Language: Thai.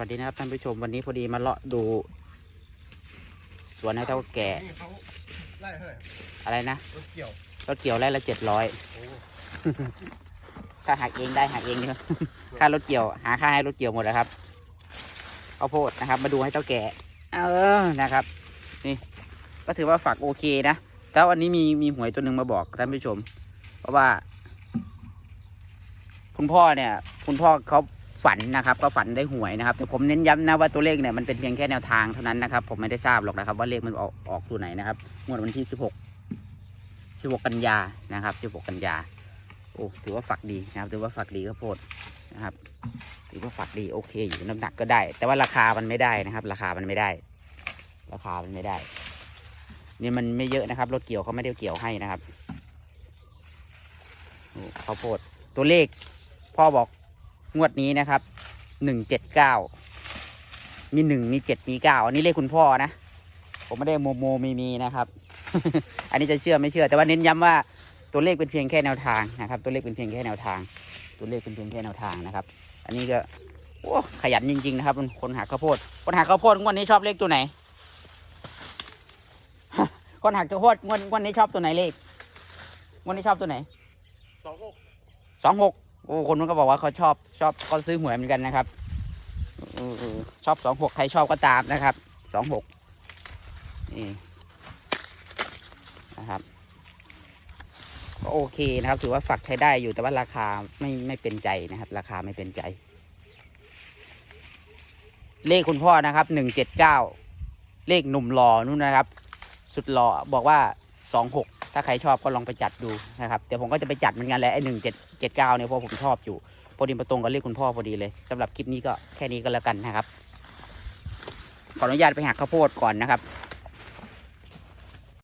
วัสดีนะครับท่านผู้ชมวันนี้พอดีมาเลาะดู สวนให้เท่าแก่ นี่เขาไล่เท่าไหร่อะไรนะรถเกี่ยวรถเกี่ยวไร่ละเจ็ดร้อยโอ้ค่าหักเองได้หักเองเนอะค่ารถเกี่ยว หาค่าให้รถเกี่ยวหมดแล้วครับข้าวโพดนะครับ มาดูให้เท่าแก่ เออนะครับ นี่ ก็ถือว่าฝักโอเคนะแต่วันนี้มีมีหวยตัวหนึ่งมาบอกท่านผู้ชม เพราะว่า คุณพ่อเนี่ย คุณพ่อเขา ฝันนะครับ ก็ฝันได้หวยนะครับ แต่ผมเน้นย้ำนะว่าตัวเลขเนี่ยมันเป็นเพียงแค่แนวทางเท่านั้นนะครับ ผมไม่ได้ทราบหรอกนะครับ ว่าเลขมันออกออกตัวไหนนะครับงวดวันที่สิบหกสิบหกกันยานะครับสิบหกกันยาโอ้ถือว่าฝักดีนะครับ ถือว่าฝักดีข้าโพดนะครับ ถือว่าฝักดีโอเค อยู่น้ำหนักก็ได้ แต่ว่าราคามันไม่ได้นะครับ ราคามันไม่ได้ ราคามันไม่ได้นี่มันไม่เยอะนะครับรถเกี่ยวเขาไม่ได้เกี่ยวให้นะครับข้าวโพดตัวเลขพ่อบอก งวดนี้นะครับหนึ่งเจ็ดเก้ามีหนึ่งมีเจ็ดมีเก้าอันนี้เลขคุณพ่อนะ ผมไม่ได้โมโมมีมีนะครับ อันนี้จะเชื่อไม่เชื่อ แต่ว่าเน้นย้ำว่าตัวเลขเป็นเพียงแค่แนวทางนะครับ ตัวเลขเป็นเพียงแค่แนวทาง ตัวเลขเป็นเพียงแค่แนวทางนะครับ อันนี้ก็โอ้ขยันจริง ๆ นะครับคนหาข้าวโพด คนหาข้าวโพดงวดนี้ชอบเลขตัวไหน คนหาข้าวโพดงวดงวดนี้ชอบตัวไหนเลขงวดนี้ชอบตัวไหนสองหกสองหก โอ้คนมันก็บอกว่าเขาชอบชอบเขาซื้อหวยเหมือนกันนะครับออชอบสองหกใครชอบก็ตามนะครับสองหกนี่นะครับก็โอเคนะครับถือว่าฝักใช้ได้อยู่แต่ว่าราคาไม่ไม่เป็นใจนะครับ ราคาไม่เป็นใจ เลขคุณพ่อนะครับหนึ่งเจ็ดเก้าเลขหนุ่มหล่อนู่นนะครับ สุดหล่อบอกว่าสองหก ถ้าใครชอบก็ลองไปจัดดูนะครับเดี๋ยวผมก็จะไปจัดเหมือนกันแหละไอ้หนึ่งเจ็ดเจ็ดเก้าเนี่ยเพราะผมชอบอยู่พอดีมาตรงกับเลขคุณพ่อพอดีเลยสำหรับคลิปนี้ก็แค่นี้ก็แล้วกันนะครับขออนุญาตไปหักข้าวโพดก่อนนะครับ